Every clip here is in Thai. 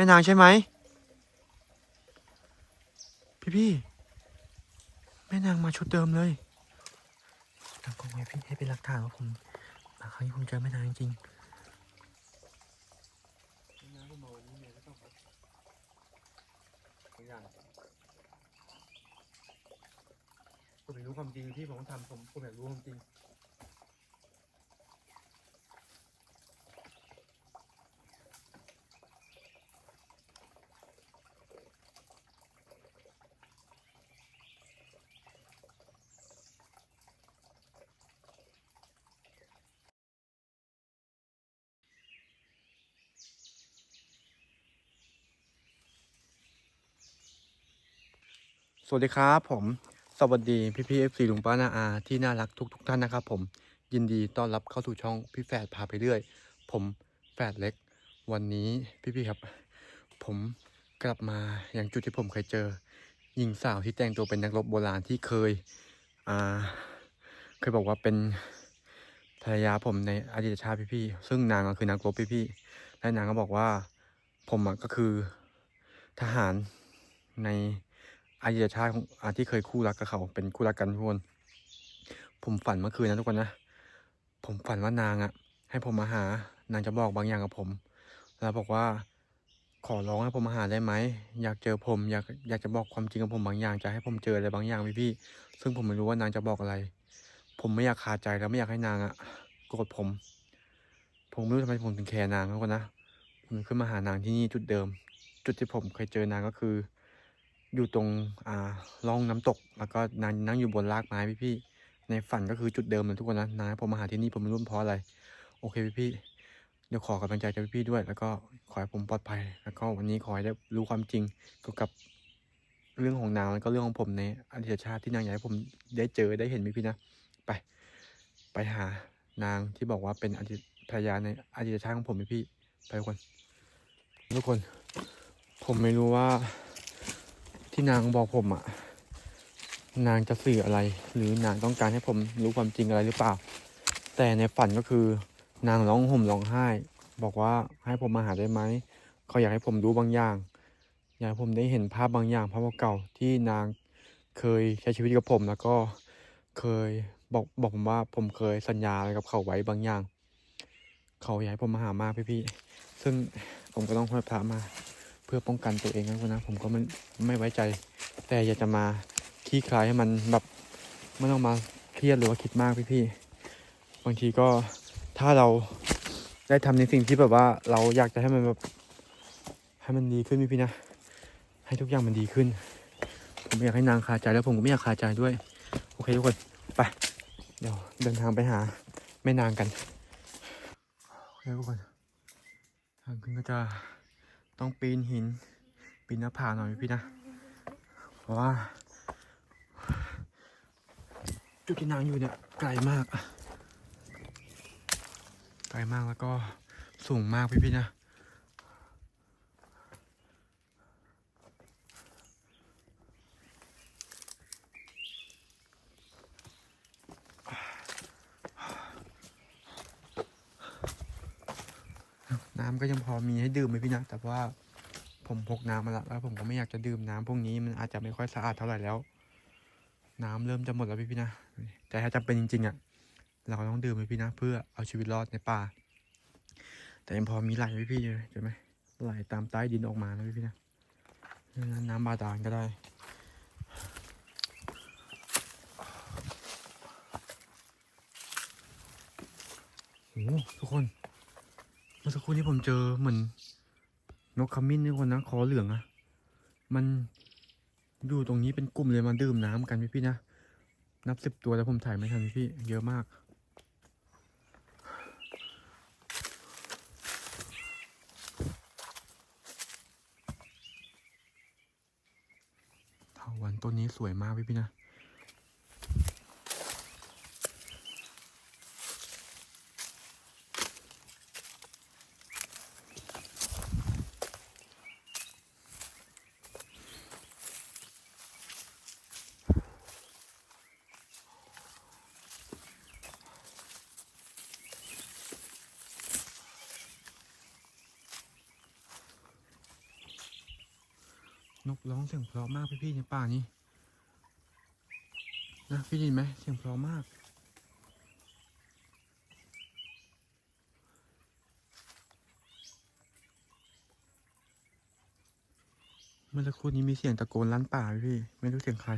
ม่นางใช่ไหม พี่พี่แม่นางมาชุดเดิมเลยตั้งกล้องไว้พี่ให้เป็นหลักฐานว่าผมมาครั้งนี้ผมเจอแม่นางจริงแม่นางก็มาวันนี้เนี่ยแล้วก็แบบอยางผมไม่รู้ความจริงพี่ผมต้องทำผมผมอยากรู้ความจริง สวัสดีครับผม สวัสดีพี่พี่เอฟซีลุงป้านาอาที่น่ารักทุกทุกท่านนะครับผมยินดีต้อนรับเข้าสู่ช่องพี่แฝดพาไปเรื่อย ผมแฝดเล็ก วันนี้พี่พี่ครับ ผมกลับมาอย่างจุดที่ผมเคยเจอหญิงสาวที่แต่งตัวเป็นนักรบโบราณที่เคยอ่าเคยบอกว่าเป็นภรรยาผมในอดีตชาติพี่พี่ซึ่งนางก็คือนักรบพี่พี่และนางก็บอกว่าผมอะก็คือทหารใน อดีตชาติของอาที่เคยคู่รักกับเขาเป็นคู่รักกันทุกคนผมฝันเมื่อคืนนะทุกคนนะ ผมฝันว่านางอะ่ะ ให้ผมมาหานางจะบอกบางอย่างกับผม แล้วบอกว่า ขอร้องให้ผมมาหาได้ไหมอยากเจอผมอยากอยากจะบอกความจริงกับผมบางอย่างจะให้ผมเจออะไรบางอย่างพี่พี่ซึ่งผมไม่รู้ว่านางจะบอกอะไร ผมไม่อยากคาใจแล้วไม่อยากให้นางอะ่ะโกรธผม ผมไม่รู้ทำไมผมถึงแคร์นางทุกคนนะผมขึ้นมาหานางที่นี่จุดเดิม จุดที่ผมเคยเจอนางก็คือ อยู่ตรงอ่าร่องน้ำตก แล้วก็นางนั่งอยู่บนรากไม้พี่พี่ในฝันก็คือจุดเดิมเลยทุกคนนะนางให้ผมมาหาที่นี่ผมไม่รู้เพราะอะไร โอเคพี่พี่เดี๋ยวขอกำลังใจจากพี่พี่ๆด้วย แล้วก็ขอให้ผมปลอดภัย แล้วก็วันนี้ขอให้ได้รู้ความจริงเกี่ยวกับเรื่องของนางแล้วก็เรื่องของผมในอดีตชาติที่นางอยากให้ผมได้เจอได้เห็นพี่พี่นะ ไป ไปหานางที่บอกว่าเป็นอดีตภรรยาในอดีตชาติของผมพี่พี่ไปทุกคนทุกคน ผมไม่รู้ว่า ที่นางบอกผมอะนางจะสื่ออะไร หรือนางต้องการให้ผมรู้ความจริงอะไรหรือเปล่า แต่ในฝันก็คือนางร้องห่มร้องไห้ บอกว่าให้ผมมาหาได้ไหมเขาอยากให้ผมรู้บางอย่าง อยากให้ผมได้เห็นภาพบางอย่างภาพเก่าที่นางเคยใช้ชีวิตกับผมแล้วก็เคยบอกบอกผมว่าผมเคยสัญญาอะไรกับเขาไว้บางอย่าง เขาอยากให้ผมมาหามากพี่ๆซึ่งผมก็ต้องห้อยพระมา เพื่อป้องกันตัวเองนะคุณนะผมก็ไม่ไม่ไว้ใจ แต่อยากจะมาขี้คลายให้มันแบบไม่ต้องมาเครียดหรือว่าคิดมากพี่ๆบางทีก็ถ้าเราได้ทำในสิ่งที่แบบว่าเราอยากจะให้มันแบบให้มันดีขึ้นพี่ๆนะ ให้ทุกอย่างมันดีขึ้น ผมไม่อยากให้นางคาใจแล้วผมก็ไม่อยากคาใจด้วย โอเคทุกคนไปเดี๋ยวเดินทางไปหาแม่นางกันโอเคทุกคนทางขึ้นก็จะ ต้องปีนหิน ปีนหน้าผาหน่อยพี่นะ เพราะว่า จุดที่นางอยู่เนี่ยไกลมาก ไกลมากแล้วก็สูงมากพี่พี่นะ น้ำก็ยังพอ มีให้ดื่มไหมพี่นะแต่ว่าผมพกน้ำมาแล้วแล้วผมก็ไม่อยากจะดื่มน้ำพวกนี้มันอาจจะไม่ค่อยสะอาดเท่าไหร่แล้ว น้ำเริ่มจะหมดแล้วพี่พี่นะแต่ถ้าจำเป็นจริงๆอะเราก็ต้องดื่มไหมพี่นะเพื่อเอาชีวิตรอดในป่า แต่ยังพอมีไหลพี่พี่ๆอยู่ใช่ไหมไหลตามใต้ดินออกมานะพี่พี่นะน้ำบาดาลก็ได้โอ้ทุกคน เมื่อสักครู่นี้ผมเจอเหมือนนกขมิ้นนี่คนนะคอเหลืองอะมันอยู่ตรงนี้เป็นกลุ่มเลยมาดื่มน้ำกันพี่พี่นะนับสิบตัวแล้วผมถ่ายไม่ทันพี่พี่เยอะมาก เถาวันต้นนี้สวยมากพี่พี่นะ นกร้องเสียงเพราะมากพี่ๆในป่านี้นะพี่ได้ยินไหมเสียงเพราะมาก เมื่อสักครู่นี้มีเสียงตะโกนลั่นป่าพี่ไม่รู้เสียงใคร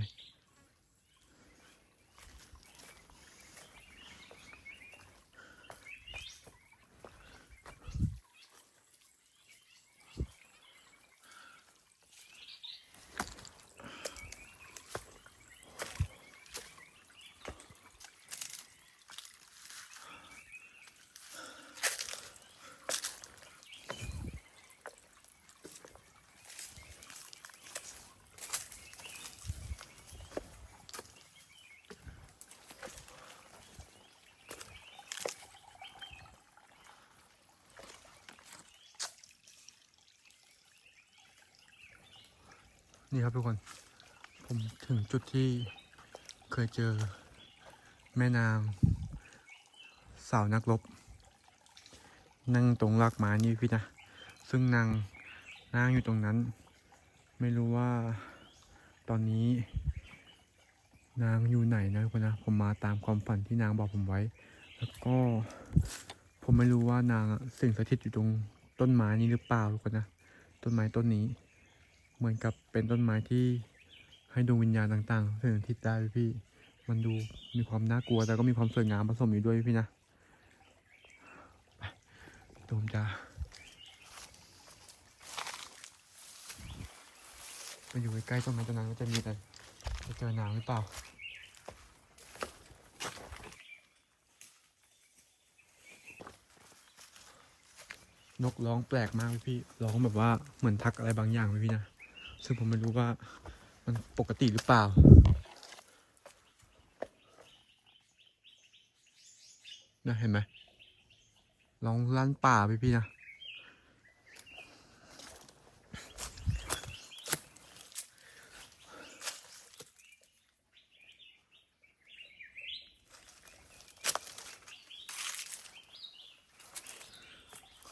นี่ครับทุกคน ผมถึงจุดที่เคยเจอแม่นางสาวนักรบนั่งตรงรากไม้นี่พี่นะ ซึ่งนางนั่งอยู่ตรงนั้น ไม่รู้ว่าตอนนี้ นางอยู่ไหนนะทุกคนนะผมมาตามความฝันที่นางบอกผมไว้ แล้วก็ผมไม่รู้ว่านางสิ่งสถิตอยู่ตรงต้นไม้นี้หรือเปล่าทุกคนนะต้นไม้ต้นนี้ เหมือนกับเป็นต้นไม้ที่ให้ดวงวิญญาณต่างๆสิ่งที่ได้พี่ มันดูมีความน่ากลัวแต่ก็มีความสวยงามผสมอยู่ด้วยพี่นะไปเดี๋ยวผมจะไปอยู่ใกล้ๆต้นไม้ต้นนั้นว่าจะมีอะไรจะเจอหนางหรือเปล่านกร้องแปลกมากพี่ร้องแบบว่าเหมือนทักอะไรบางอย่างพี่นะ ซึ่งผมไม่รู้ว่ามันปกติหรือเปล่า นะเห็นไหมร้องลั่นป่าพี่พี่นะ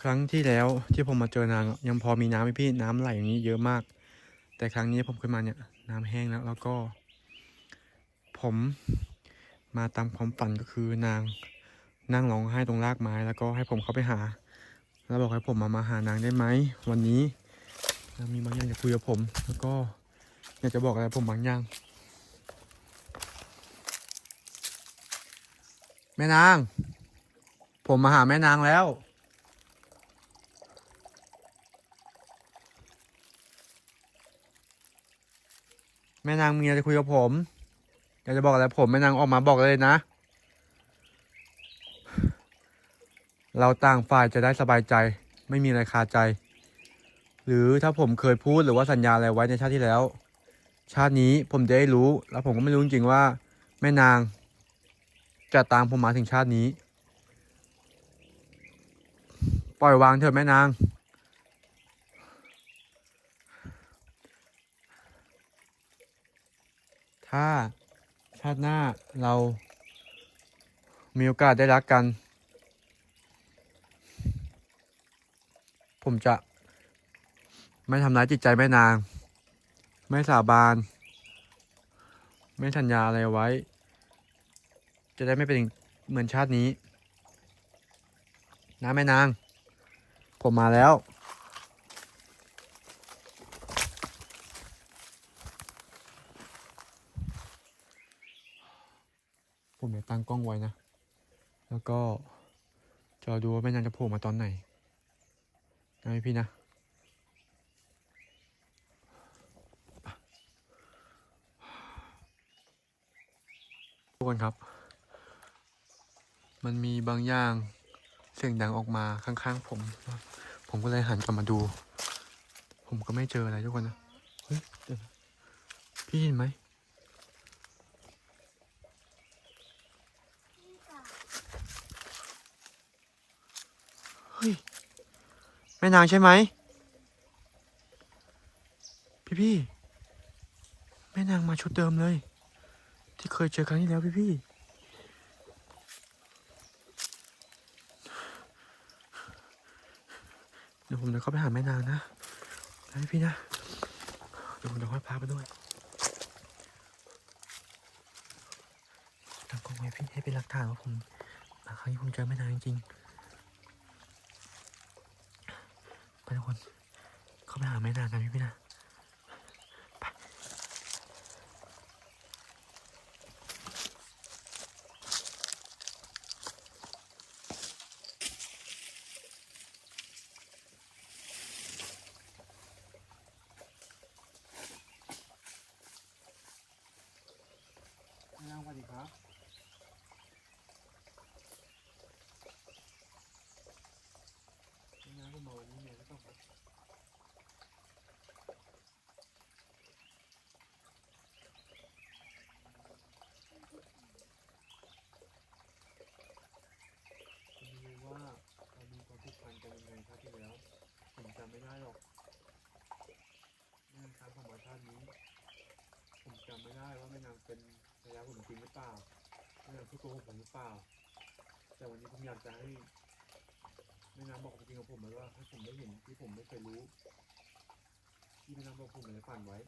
ครั้งที่แล้วที่ผมมาเจอนางยังพอมีน้ำไหมพี่น้ำไหลอย่างนี้เยอะมาก แต่ครั้งนี้ผมขึ้นมาเนี่ยน้ำแห้งแล้ว แล้วก็ ผมมาตามความฝันก็คือนางนั่งร้องไห้ตรงรากไม้ แล้วก็ให้ผมเข้าไปหา แล้วบอกให้ผมมามาหานางได้ไหมวันนี้นางมีบางอย่างจะคุยกับผม แล้วก็อยากจะบอกอะไรผมบางอย่าง แม่นาง ผมมาหาแม่นางแล้ว ม่นางมีอะไรจะคุยกับผมอยากจะบอกอะไรผมแม่นางออกมาบอกเลยนะ เราต่างฝ่ายจะได้สบายใจ ไม่มีอะไรคาใจ หรือถ้าผมเคยพูดหรือว่าสัญญาอะไรไว้ในชาติที่แล้ว ชาตินี้ผมจะได้รู้ แล้วผมก็ไม่รู้จริงๆว่า แม่นาง จะตามผมมาถึงชาตินี้ ปล่อยวางเถอะแม่นาง ถ้าชาติหน้าเรา มีโอกาสได้รักกัน ผมจะ ไม่ทำร้ายจิตใจแม่นาง ไม่สาบาน ไม่สัญญาอะไรไว้ จะได้ไม่เป็นเหมือนชาตินี้นะแม่นาง ผมมาแล้ว ผมจะตั้งกล้องไว้นะ แล้วก็จะดูว่าแม่นางจะโผล่มาตอนไหนนะพี่นะทุกคนครับ มันมีบางอย่างเสียงดังออกมาข้างๆ ผม ผมก็เลยหันกลับมาดู ผมก็ไม่เจออะไรทุกคนนะ เฮ้ยพี่เห็นไหม เฮ้ย แม่นางใช่ไหม พี่พี่แม่นางมาชุดเดิมเลย ที่เคยเจอครั้งที่แล้วพี่พี่เดี๋ยวผมจะเข้าไปหาแม่นางนะนะพี่พี่นะดูดี๋ยวผมจะห้อยพาไปด้วยตั้งกล้องไว้พี่ให้เป็นหลักฐานว่าผมมาครั้งนี้ผมเจอแม่นางจริงๆ ไปทุกคน เข้าไปหาแม่นางกันพี่พี่นะไปแม่นางสวัสดีครับแม่นางก็มาวันนี้เนี่ยไม่ต้องครับ ผมไม่รู้ว่าเรามีความผูกพันกันยังไงชาติที่แล้ว ผมจำไม่ได้หรอกแม่นางครั้งของมาชาตินี้ ผมจำไม่ได้ว่าแม่นางเป็นภรรยา ผมจริงหรือเปล่าแม่นางพูดโกหกผมหรือเปล่า แต่วันนี้ผมอยากจะให้แม่นางบอกความจริงกับผมเลยว่าให้ผมได้เห็นที่ผมไม่เคยรู้ ที่แม่นางบอกผมในฝันไว้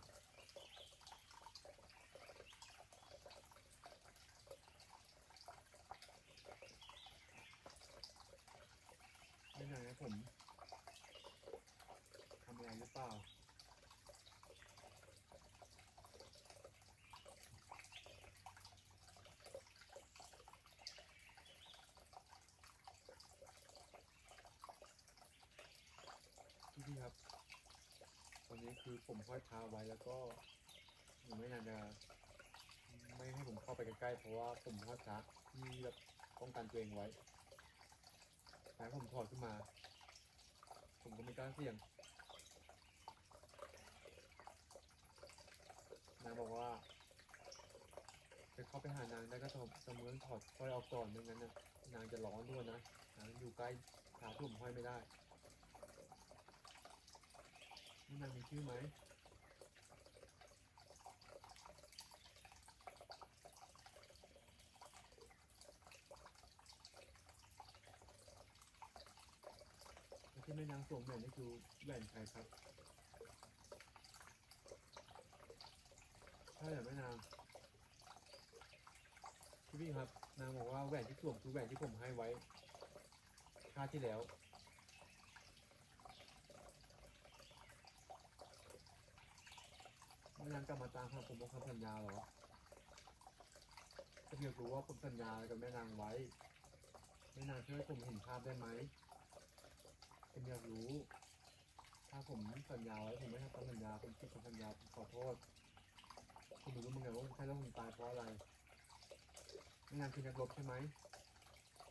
ไม่นานนะผมทำอะไรหรือเปล่า พี่พี่ครับ ตอ นนี้คือผมห้อยเท้าไว้แล้วก็หนูไม่นานจะไม่ให้ผมเข้าไปใกล้ๆเพราะว่าผมห้อยพระที่แบบป้องกันตัวเองไว้แต่ผมถอดขึ้นมา ผมก็ไม่กล้าเสี่ยงนางบอกว่าจะเข้าไปหานางได้ก็ต้องจำเมืองถอดสร้อยออกก่อนไม่งั้นนะนางจะร้อนด้วยนะนางอยู่ใกล้ขาผมห้อยไม่ได้ นี่นางมีชื่อไหมแล้วที่แม่นางสวมแหวนนี่คือแหวนใครครับใช่เหรอแม่นางพี่พี่ครับ นางบอกว่าแหวนที่สวมคือแหวนที่ผมให้ไว้ชาติที่แล้ว แม่นางกลับมาตามหาผมว่าคำสัญญาเหรอก็อยากรู้ว่าผมสัญญาอะไรกับแม่นางไว้ แม่นางช่วยให้ผมเห็นภาพได้ไหมผมอยากรู้ ถ้าผมสัญญาไว้ผมไม่ทำตามสัญญาผมผิดคำสัญญาผมขอโทษผมไม่รู้มือนกันว่าใช่แล้วผมตายเพราะอะไรไม่งานคือนักรบใช่ไหม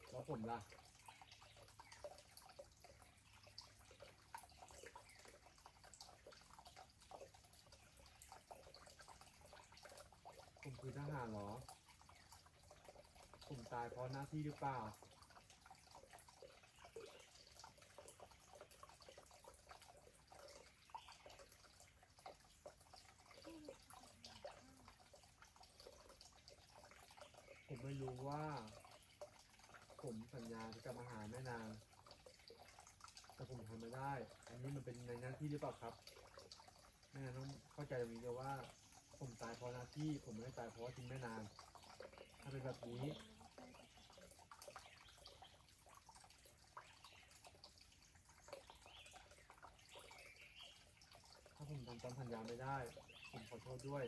แล้วผมล่ะ คือทหารเหรอ ผมตายเพราะหน้าที่หรือเปล่า ผมไม่รู้ว่า ผมสัญญาจะกลับมาหาแม่นาง แต่ผมทำไม่ได้ อันนี้มันเป็นในหน้าที่หรือเปล่าครับแม่นางต้องเข้าใจตรงนี้ด้วยว่า ผมตายเพราะหน้าที่ ผมไม่ได้ตายเพราะทิ้งแม่นางถ้าเป็นแบบนี้ ถ้าผมทำตามสัญญาไม่ได้ ผมขอโทษด้วย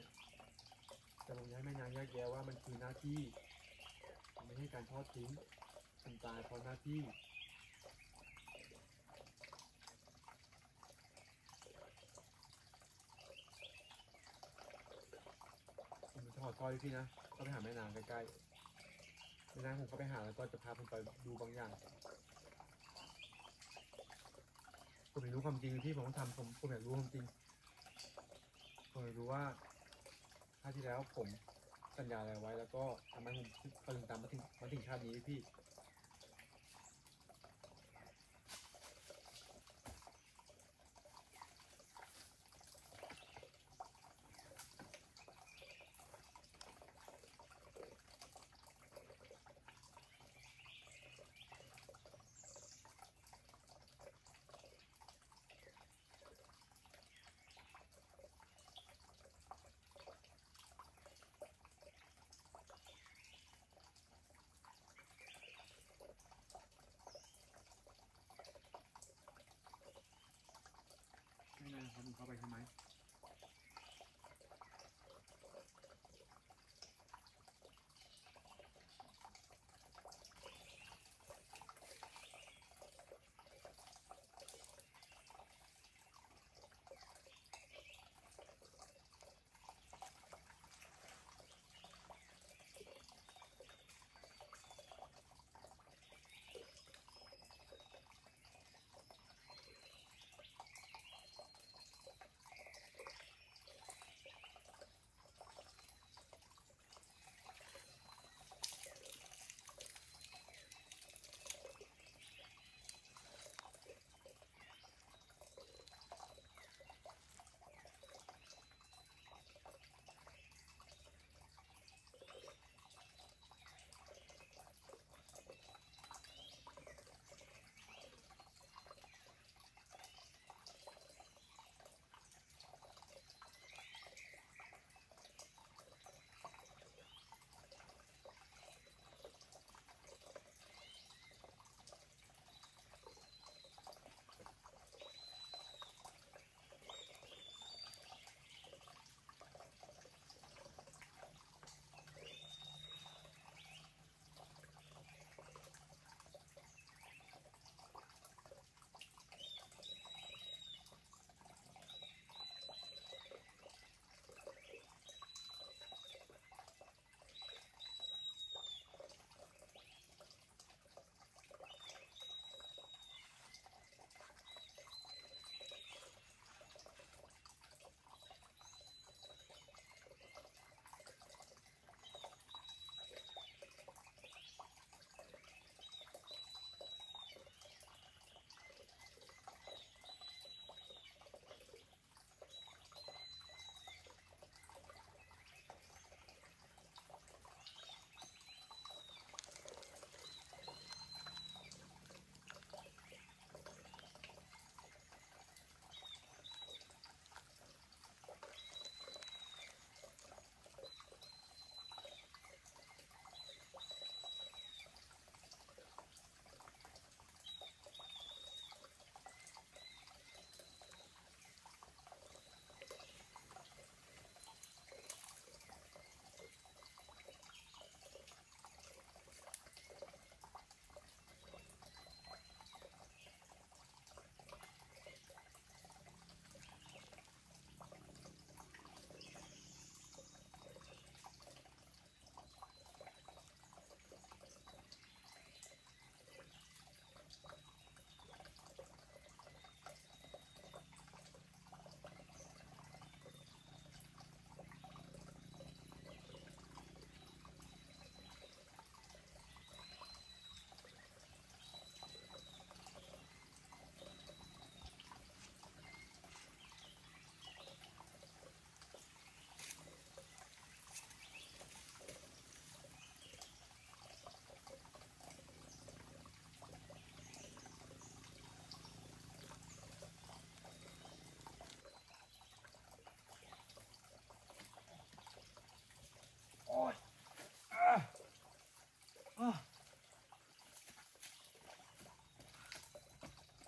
แต่ผมจะให้แม่นางแยกแยะว่ามันคือหน้าที่ ไม่ใช่การทอดทิ้งผมตายเพราะหน้าที่ ผมจะถอดสร้อยพี่นะก็ไปหาแม่นางใกล้ๆแม่นางผมก็ไปหาแล้วก็จะพาผมไปดูบางอย่างผมอยากรู้ความจริงที่ผมต้องทำผมผมอยากรู้ความจริงผมอยากรู้ว่าชาติที่แล้วผมสัญญาอะไรไว้ แล้วก็ทำไมผมถึงตามมาถึงมาถึงชาตินี้พี่ เข้าไปใช่ไหม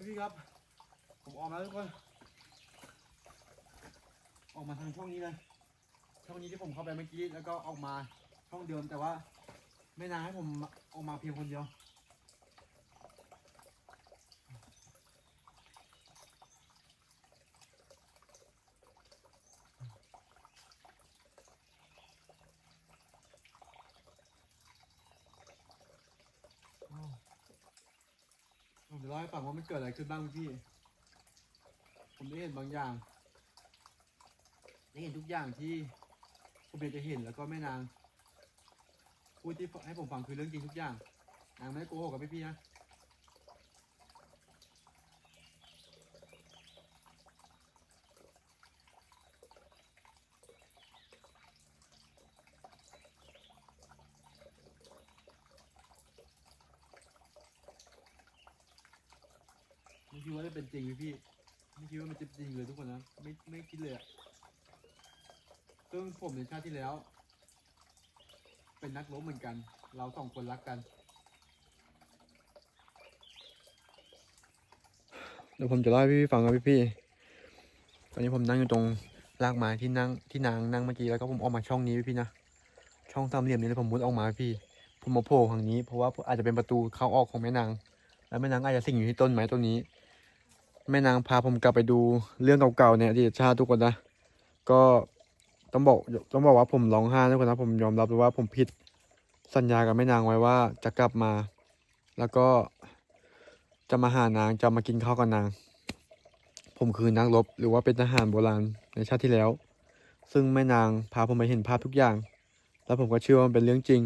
พี่ครับ ผมออกมาแล้วทุกคนออกมาทางช่องนี้เลย ช่องนี้ที่ผมเข้าไปเมื่อกี้ แล้วก็ออกมาช่องเดิมแต่ว่า ไม่นานให้ผมออกมาเพียงคนเดียว อ้าวผมจะเล่าให้ ฟังว่ามันเกิดอะไรขึ้นบ้างพี่ ผมได้เห็นบางอย่างได้เห็นทุกอย่างที่ผมอยากจะเห็นแล้วก็แม่นางพูดที่ให้ผมฟังคือเรื่องจริงทุกอย่าง นางไม่ได้โกหกกับพี่ๆนะ คิดว่าจะเป็นจริงพี่ ไม่คิดว่ามันจะจริงเลยทุกคนนะ ไม่ไม่คิดเลยอะซึ่งผมในชาติที่แล้ว เป็นนักรบเหมือนกัน เราสองคนรักกัน เดี๋ยวผมจะเล่าให้พี่ๆฟังครับพี่ตอนนี้ผมนั่งอยู่ตรงรากไม้ที่นั่งที่นางนั่งเมื่อกี้แล้วก็ผมออกมาช่องนี้พี่นะ ช่องสามเหลี่ยมนี้แล้วผมมุดออกมาพี่ ผมมาโผล่ทางนี้เพราะว่าอาจจะเป็นประตูเข้าออกของแม่นาง แล้วแม่นางอาจจะสิงอยู่ที่ต้นไม้ต้นนี้ แม่นางพาผมกลับไปดูเรื่องเก่าๆเนี่ยอดีตชาติทุกคนนะ ก็ต้องบอกต้องบอกว่าผมร้องไห้ทุกคนนะผมยอมรับเลยว่าผมผิดสัญญากับแม่นางไว้ว่าจะกลับมา แล้วก็จะมาหานางจะมากินข้าวกับนาง ผมคือนักรบหรือว่าเป็นทหารโบราณในชาติที่แล้ว ซึ่งแม่นางพาผมไปเห็นภาพทุกอย่าง แล้วผมก็เชื่อว่ามันเป็นเรื่องจริง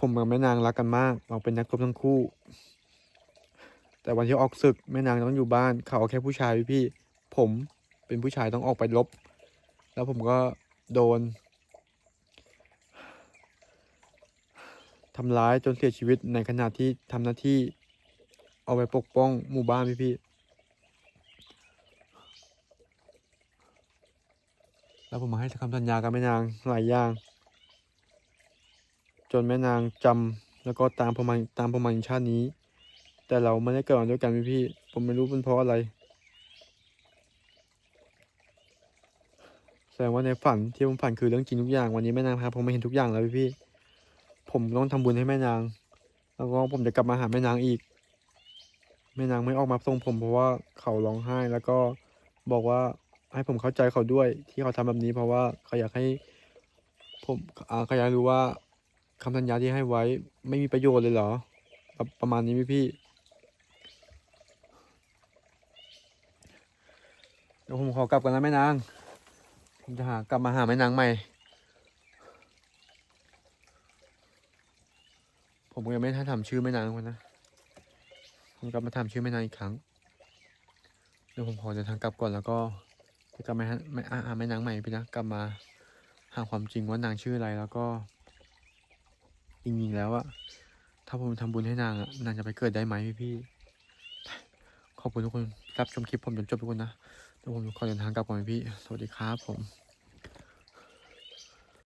ผมกับแม่นางรักกันมาก เราเป็นนักรบทั้งคู่ แต่วันที่ออกศึกแม่นางต้องอยู่บ้าน เขาเอาแค่ผู้ชายพี่ๆผมเป็นผู้ชายต้องออกไปรบแล้วผมก็โดนทำร้ายจนเสียชีวิตในขณะที่ทำหน้าที่เอาไปปกป้องหมู่บ้านพี่ๆแล้วผมมาให้คำสัญญากับแม่นางหลายอย่าง จนแม่นางจำแล้วก็ตามผมมาตามผมมาในชาตินี้ แต่เราไม่ได้เกิดมาด้วยกันพี่ๆผมไม่รู้เป็นเพราะอะไร แสดงว่าในฝันที่ผมฝันคือเรื่องจริงทุกอย่าง วันนี้แม่นางพาผมมาเห็นทุกอย่างแล้วพี่ๆผมต้องทำบุญให้แม่นาง แล้วก็ผมจะกลับมาหาแม่นางอีก แม่นางไม่ออกมาส่งผมเพราะว่าเขาร้องไห้แล้วก็บอกว่าให้ผมเข้าใจเขาด้วยที่เขาทำแบบนี้ เพราะว่าเขาอยากให้ ผมอาเขาอยากรู้ว่าคำสัญญาที่ให้ไว้ไม่มีประโยชน์เลยเหรอ ประประมาณนี้พี่พี่ เดี๋ยวผมขอกลับกันนะแม่นาง ผมจะหากลับมาหาแม่นางใหม่ ผมก็ยังไม่ทันถามชื่อแม่นางคนนะ ผมกลับมาถามชื่อแม่นางอีกครั้ง เดี๋ยวผมขอเดินทางกลับก่อนแล้วก็จะกลับมาหาไม่อาแม่นางใหม่พี่นะ กลับมาหาความจริงว่านางชื่ออะไรแล้วก็จริงๆแล้วอะถ้าผมทำบุญให้นางอะนางจะไปเกิดได้ไหมพี่พี่ขอบคุณทุกคนรับชมคลิปผมจนจบทุกคนนะ ผมขอเดินทางกลับก่อนพี่ สวัสดีครับผม